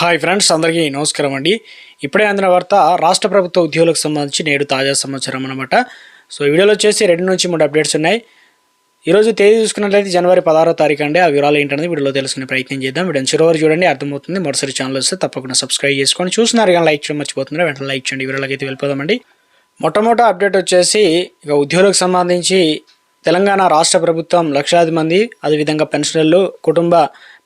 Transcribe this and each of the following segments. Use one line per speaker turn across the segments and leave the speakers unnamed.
Hi friends అందరికీ నమస్కారం అండి. ఇప్పుడే అందిన వార్త రాష్ట్ర ప్రభుత్వ ఉద్యోగులకు సంబంధించి నేడు తాజా సమాచారం అనమాట సో ఈ వీడియోలో వచ్చేసి రెండు నుంచి మూడు అప్డేట్స్ ఉన్నాయి. ఈరోజు తేదీ చూసుకున్నట్లయితే జనవరి పదహారో తారీఖు అండి. ఆ వివరాలు ఏంటనేది వీడియోలో తెలుసుకునే ప్రయత్నం చేద్దాం. వీడియో చివరి చూడండి. అర్థమవుతుంది. మరోసారి ఛానల్ వస్తే తప్పకుండా సబ్స్క్రైబ్ చేసుకోండి చూస్తున్నారు కానీ లైక్ చేయడం మర్చిపోతున్నారు? వెంటనే లైక్ చేయండి. వీడియోలోకి అయితే వెళ్ళిపోదామండి. మొట్టమొదటి అప్డేట్ వచ్చేసి ఇక ఉద్యోగులకు సంబంధించి తెలంగాణ రాష్ట్ర ప్రభుత్వం లక్షలాది మంది అదేవిధంగా పెన్షనర్లు కుటుంబ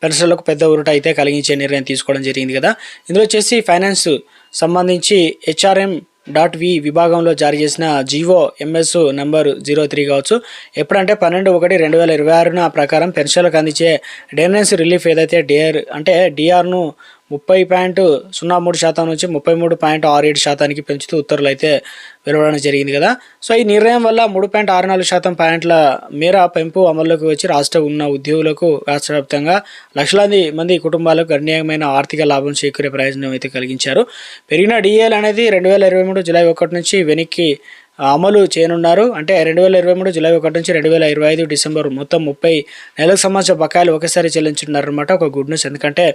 పెన్షన్లకు పెద్ద ఊరట అయితే కలిగించే నిర్ణయం తీసుకోవడం జరిగింది కదా. ఇందులో వచ్చేసి ఫైనాన్స్ సంబంధించి హెచ్ఆర్ఎం డాట్ వి విభాగంలో జారీ చేసిన GO MS number zero three కావచ్చు. ఎప్పుడంటే పన్నెండు ఒకటి రెండు వేల ఇరవై ఆరున ప్రకారం పెన్షన్లకు అందించే డెనెన్స్ రిలీఫ్ ఏదైతే డిఆర్ అంటే డిఆర్ను ముప్పై పాయింట్ సున్నా మూడు శాతం నుంచి ముప్పై మూడు పాయింట్ ఆరు ఏడు శాతానికి పెంచుతూ ఉత్తర్వులు అయితే వెలువడడం జరిగింది కదా. సో ఈ నిర్ణయం వల్ల మూడు పాయింట్ ఆరు నాలుగు శాతం పాయింట్ల మేర పెంపు అమల్లోకి వచ్చి రాష్ట్ర ఉన్న ఉద్యోగులకు రాష్ట్ర వ్యాప్తంగా లక్షలాది మంది కుటుంబాలకు గణనీయమైన ఆర్థిక లాభం చేకూరే ప్రయోజనం అయితే కలిగించారు. పెరిగిన డిఏలు అనేది రెండు వేల ఇరవై మూడు జూలై ఒకటి నుంచి వెనక్కి అమలు చేయనున్నారు. అంటే రెండు వేల ఇరవై మూడు జూలై ఒకటి నుంచి రెండు వేల ఇరవై ఐదు డిసెంబర్ మొత్తం ముప్పై నెలలకు సంబంధించిన బకాయిలు ఒకేసారి చెల్లించున్నారనమాట ఒక గుడ్ న్యూస్. ఎందుకంటే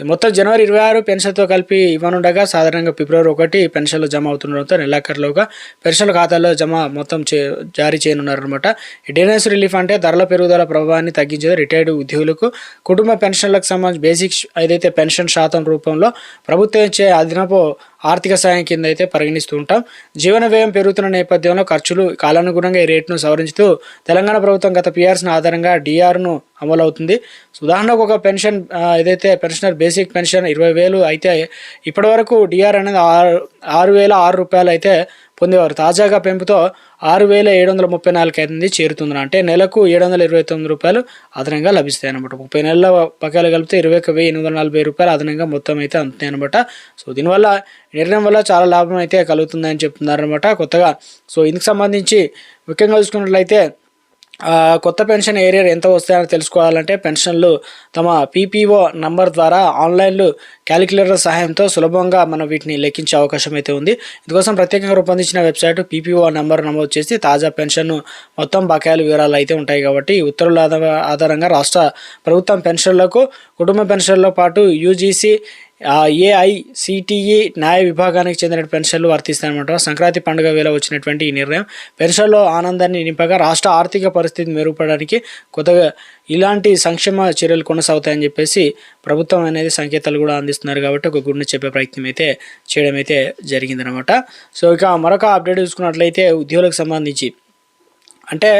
మొత్తం జనవరి ఇరవై ఆరు పెన్షన్తో కలిపి ఇవ్వనుండగా సాధారణంగా ఫిబ్రవరి ఒకటి పెన్షన్లు జమ అవుతుండడంతో నెలాఖరులోగా పెన్షన్ల ఖాతాలో జమ మొత్తం చే జారీ చేయనున్నారనమాట డెనెస్ రిలీఫ్ అంటే ధరల పెరుగుదల ప్రభావాన్ని తగ్గించేది రిటైర్డ్ ఉద్యోగులకు కుటుంబ పెన్షన్లకు సంబంధించి బేసిక్ ఏదైతే పెన్షన్ శాతం రూపంలో ప్రభుత్వం ఇచ్చే అదనపు ఆర్థిక సాయం కింద అయితే పరిగణిస్తూ ఉంటాం. జీవన వ్యయం పెరుగుతున్న నేపథ్యంలో ఖర్చులు కాలానుగుణంగా ఈ రేటును సవరించుతూ తెలంగాణ ప్రభుత్వం గత పిఆర్సీని ఆధారంగా డిఆర్ను అమలు అవుతుంది ఉదాహరణకు ఒక పెన్షన్ ఏదైతే పెన్షనర్ బేసిక్ పెన్షన్ ఇరవై వేలు అయితే ఇప్పటి వరకు డిఆర్ అనేది ఆరు ఆరు వేల ఆరు రూపాయలు అయితే పొందేవారు. తాజాగా పెంపుతో ఆరు వేల ఏడు వందల ముప్పై నాలుగు ఐదు చేరుతుంది అంటే నెలకు ఏడు వందల ఇరవై తొమ్మిది రూపాయలు అదనంగా లభిస్తాయి అనమాట ముప్పై నెలల పకాలు కలిపితే ఇరవై ఒక వెయ్యి ఎనిమిది వందల నలభై రూపాయలు అదనంగా మొత్తం అయితే అందుతాయి అనమాట సో దీనివల్ల నిర్ణయం వల్ల చాలా లాభం అయితే కలుగుతుందని చెప్తున్నారనమాట కొత్తగా సో ఇందుకు సంబంధించి ముఖ్యంగా చూసుకున్నట్లయితే కొత్త పెన్షన్ ఏరియర్ ఎంత వస్తాయని తెలుసుకోవాలంటే పెన్షన్లు తమ పీపీఓ నంబర్ ద్వారా ఆన్లైన్లో క్యాలిక్యులేటర్ సహాయంతో సులభంగా మనం వీటిని లెక్కించే అవకాశం అయితే ఉంది. ఇందుకోసం ప్రత్యేకంగా రూపొందించిన వెబ్సైట్ పీపీఓ నంబర్ నమోదు చేసి తాజా పెన్షన్ మొత్తం బకాయిల వివరాలు అయితే ఉంటాయి కాబట్టి ఉత్తర్వుల ఆధారంగా రాష్ట్ర ప్రభుత్వం పెన్షన్లకు కుటుంబ పెన్షన్లతో పాటు యూజీసీ ఏఐసిటిఈ న్యాయ విభాగానికి చెందిన పెన్షన్లు వర్తిస్తాయన్నమాట. సంక్రాంతి పండుగ వేళ వచ్చినటువంటి ఈ నిర్ణయం పెన్షన్లో ఆనందాన్ని నింపగా రాష్ట్ర ఆర్థిక పరిస్థితి మెరుగుపడడానికి కొత్తగా ఇలాంటి సంక్షేమ చర్యలు కొనసాగుతాయని చెప్పేసి ప్రభుత్వం అనేది సంకేతాలు కూడా అందిస్తున్నారు కాబట్టి ఒక గుడిని చెప్పే ప్రయత్నం అయితే చేయడం అయితే జరిగిందనమాట సో ఇక మరొక అప్డేట్ చూసుకున్నట్లయితే ఉద్యోగులకు సంబంధించి. అంటే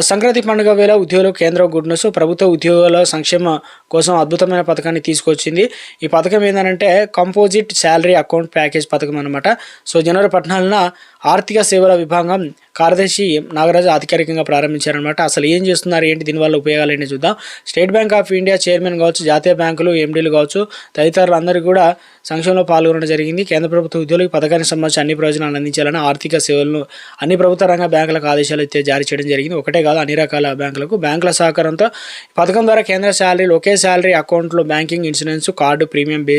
సంక్రాంతి పండుగ వేళ ఉద్యోగులు కేంద్ర గుడ్ ప్రభుత్వ ఉద్యోగుల సంక్షేమ కోసం అద్భుతమైన పథకాన్ని తీసుకొచ్చింది. ఈ పథకం ఏంటంటే కంపోజిట్ శాలరీ అకౌంట్ ప్యాకేజ్ పథకం అనమాట సో జనవరి పద్నాలుగున ఆర్థిక సేవల విభాగం కార్యదర్శి నాగరాజు అధికారికంగా ప్రారంభించారనమాట అసలు ఏం చేస్తున్నారు? ఏంటి? దీనివల్ల ఉపయోగాలు ఏంటి చూద్దాం. State Bank of India chairman కావచ్చు జాతీయ బ్యాంకులు ఎండీలు కావచ్చు తదితరులందరూ కూడా సంక్షేమంలో పాల్గొనడం జరిగింది. కేంద్ర ప్రభుత్వ ఉద్యోగులకు పథకానికి సంబంధించి అన్ని ప్రయోజనాలు అందించాలని ఆర్థిక సేవలను అన్ని ప్రభుత్వ రంగ బ్యాంకులకు ఆదేశాలు అయితే జారీ చేయడం జరిగింది. ఒకటే కాదు అన్ని రకాల బ్యాంకులకు బ్యాంకుల సహకారంతో. పథకం ద్వారా కేంద్ర శాలరీలు ఒకే శాలరీ అకౌంట్లో బ్యాంకింగ్ ఇన్సూరెన్స్ కార్డు ప్రీమియం బే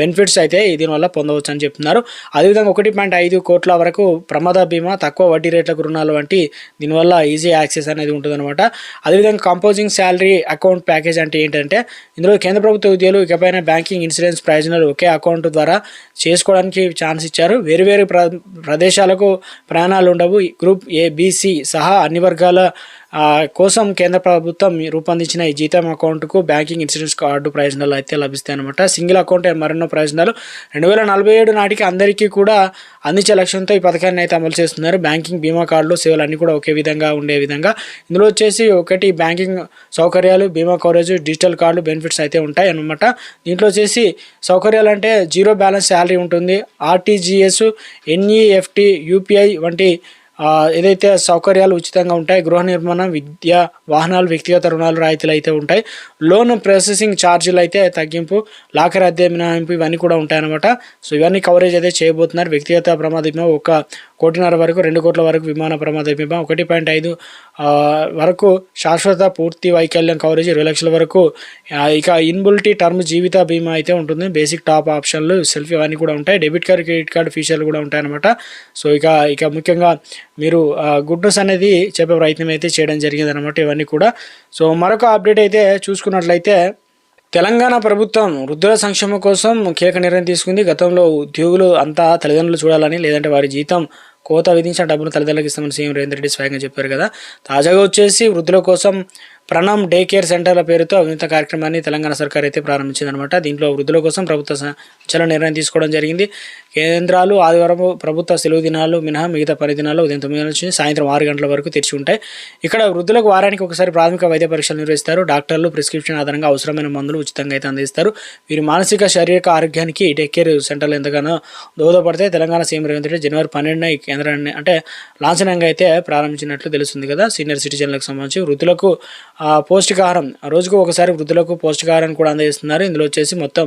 బెనిఫిట్స్ అయితే దీనివల్ల పొందవచ్చు అని చెప్తున్నారు. అదేవిధంగా ఒకటి పాయింట్ ఐదు కోట్ల వరకు ప్రమాద బీమా తక్కువ వడ్డీ రేట్లకు రుణాలు వంటి దీనివల్ల ఈజీ యాక్సెస్ అనేది ఉంటుందన్నమాట. అదేవిధంగా కంపోజింగ్ శాలరీ అకౌంట్ ప్యాకేజ్ అంటే ఏంటంటే ఇందులో కేంద్ర ప్రభుత్వ ఉద్యోగులు ఇకపైన బ్యాంకింగ్ ఇన్సూరెన్స్ ప్రయోజనాలు ఒకే అకౌంట్ ద్వారా చేసుకోవడానికి ఛాన్స్ ఇచ్చారు. వేరు వేరు ప్ర ప్రదేశాలకు ప్రయాణాలు ఉండవు. గ్రూప్ ఏ బీసీ సహా అన్ని వర్గాల కోసం కేంద్ర ప్రభుత్వం రూపొందించిన ఈ జీతం అకౌంట్కు బ్యాంకింగ్ ఇన్సూరెన్స్ కార్డు ప్రయోజనాలు అయితే లభిస్తాయి అనమాట సింగిల్ అకౌంట్ మరెన్నో ప్రయోజనాలు. రెండు వేల నలభై ఏడు నాటికి అందరికీ కూడా అందించే లక్ష్యంతో ఈ పథకాన్ని అయితే అమలు చేస్తున్నారు. బ్యాంకింగ్ బీమా కార్డులు సేవలు అన్నీ కూడా ఒకే విధంగా ఉండే విధంగా. ఇందులో వచ్చేసి ఒకటి బ్యాంకింగ్ సౌకర్యాలు బీమా కవరేజ్ డిజిటల్ కార్డు బెనిఫిట్స్ అయితే ఉంటాయి అనమాట దీంట్లో వచ్చేసి సౌకర్యాలు అంటే జీరో బ్యాలెన్స్ శాలరీ ఉంటుంది. ఆర్టీజీఎస్ ఎన్ఈఎఫ్టి యూపీఐ వంటి ఏదైతే సౌకర్యాలు ఉచితంగా ఉంటాయి గృహ నిర్మాణం విద్య వాహనాలు వ్యక్తిగత రుణాలు రాయితీలు అయితే ఉంటాయి. లోన్ ప్రాసెసింగ్ ఛార్జీలు అయితే తగ్గింపు లాకర్ అద్దె మినహాయింపు ఇవన్నీ కూడా ఉంటాయన్నమాట. సో ఇవన్నీ కవరేజ్ అయితే చేయబోతున్నారు. వ్యక్తిగత ప్రమాద బీమా ఒక కోటిన్నర వరకు రెండు కోట్ల వరకు విమాన ప్రమాద బీమా ఒకటి పాయింట్ ఐదు వరకు శాశ్వత పూర్తి వైకల్యం కవరేజ్ ఇరవై లక్షల వరకు. ఇక ఇన్బుల్టీ టర్మ్ జీవిత బీమా అయితే ఉంటుంది. బేసిక్ టాప్ ఆప్షన్లు సెల్ఫీ అవన్నీ కూడా ఉంటాయి. డెబిట్ కార్డ్ క్రెడిట్ కార్డ్ ఫీచర్లు కూడా ఉంటాయన్నమాట. సో ఇక ఇక ముఖ్యంగా మీరు గుడ్ న్యూస్ అనేది చెప్పే ప్రయత్నం అయితే చేయడం జరిగింది అనమాట ఇవన్నీ కూడా. సో మరొక అప్డేట్ అయితే చూసుకున్నట్లయితే తెలంగాణ ప్రభుత్వం వృద్ధుల సంక్షేమం కోసం కీలక నిర్ణయం తీసుకుంది. గతంలో ఉద్యోగులు అంతా తల్లిదండ్రులు చూడాలని లేదంటే వారి జీతం కోత విధించిన డబ్బును తల్లిదండ్రులకు ఇస్తామని సీఎం రేవంత్ రెడ్డి స్వయంగా చెప్పారు కదా. తాజాగా వచ్చేసి వృద్ధుల కోసం ప్రణమ్ డే కేర్ సెంటర్ల పేరుతో అవినీత కార్యక్రమాన్ని తెలంగాణ సర్కార్ అయితే ప్రారంభించిందనమాట దీంట్లో వృద్ధుల కోసం ప్రభుత్వ చల నిర్ణయం తీసుకోవడం జరిగింది. కేంద్రాలు ఆదివారం ప్రభుత్వ సెలవు దినాలు మినహా మిగతా పని ఉదయం తొమ్మిది నుంచి సాయంత్రం ఆరు గంటల వరకు తెరిచి ఉంటాయి. ఇక్కడ వృద్ధులకు వారానికి ఒకసారి ప్రాథమిక వైద్య పరీక్షలు నిర్వహిస్తారు. డాక్టర్లు ప్రిస్క్రిప్షన్ ఆధారంగా అవసరమైన మందులు ఉచితంగా అయితే అందిస్తారు. వీరి మానసిక శారీరక ఆరోగ్యానికి డే కేర్ సెంటర్లు ఎంతగానో దోహదపడితే తెలంగాణ సీఎం రేవంత్ రెడ్డి జనవరి పన్నెండున ఈ కేంద్రాన్ని అంటే లాంఛనంగా అయితే ప్రారంభించినట్లు తెలుస్తుంది కదా. సీనియర్ సిటిజన్లకు సంబంధించి వృద్ధులకు పౌష్టికాహారం రోజుకు ఒకసారి వృద్ధులకు పౌష్టికాహారం కూడా అందజేస్తున్నారు. ఇందులో వచ్చేసి మొత్తం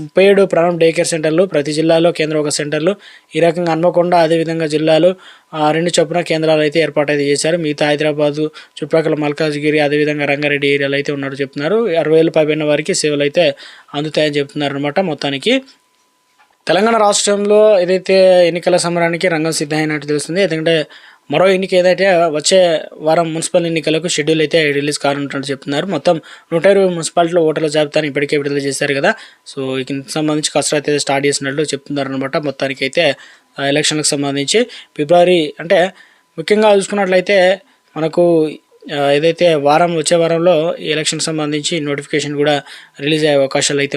ముప్పై ఏడు డే కేర్ సెంటర్లు ప్రతి జిల్లాలో కేంద్ర ఒక సెంటర్లు ఈ రకంగా హన్మకొండ అదేవిధంగా జిల్లాలు రెండు చొప్పున కేంద్రాలు అయితే ఏర్పాటు అయితే చేశారు. మిగతా హైదరాబాదు చుట్టుపక్కల మల్కాజ్గిరి అదేవిధంగా రంగారెడ్డి ఏరియాలో అయితే ఉన్నారు చెప్తున్నారు. అరవై ఏళ్ళు పైబడిన వారికి సేవలు అయితే అందుతాయని చెప్తున్నారు అనమాట మొత్తానికి. తెలంగాణ రాష్ట్రంలో ఏదైతే ఎన్నికల సమరానికి రంగం సిద్ధమైనట్టు తెలుస్తుంది ఎందుకంటే మరో ఎన్నిక ఏదైతే వచ్చే వారం మున్సిపల్ ఎన్నికలకు షెడ్యూల్ అయితే రిలీజ్ కానున్నట్టు చెప్తున్నారు. మొత్తం నూట ఇరవై మున్సిపాలిటీలో ఓటర్ల జాబితాను ఇప్పటికే విడుదల చేశారు కదా. సో దీనికి సంబంధించి కసరత్తు అయితే స్టార్ట్ చేసినట్లు చెప్తున్నారు అనమాట మొత్తానికి అయితే ఎలక్షన్లకు సంబంధించి ఫిబ్రవరి అంటే ముఖ్యంగా చూసుకున్నట్లయితే మనకు ఏదైతే వారం వచ్చే వారంలో ఈ ఎలక్షన్ సంబంధించి నోటిఫికేషన్ కూడా రిలీజ్ అయ్యే అవకాశాలు అయితే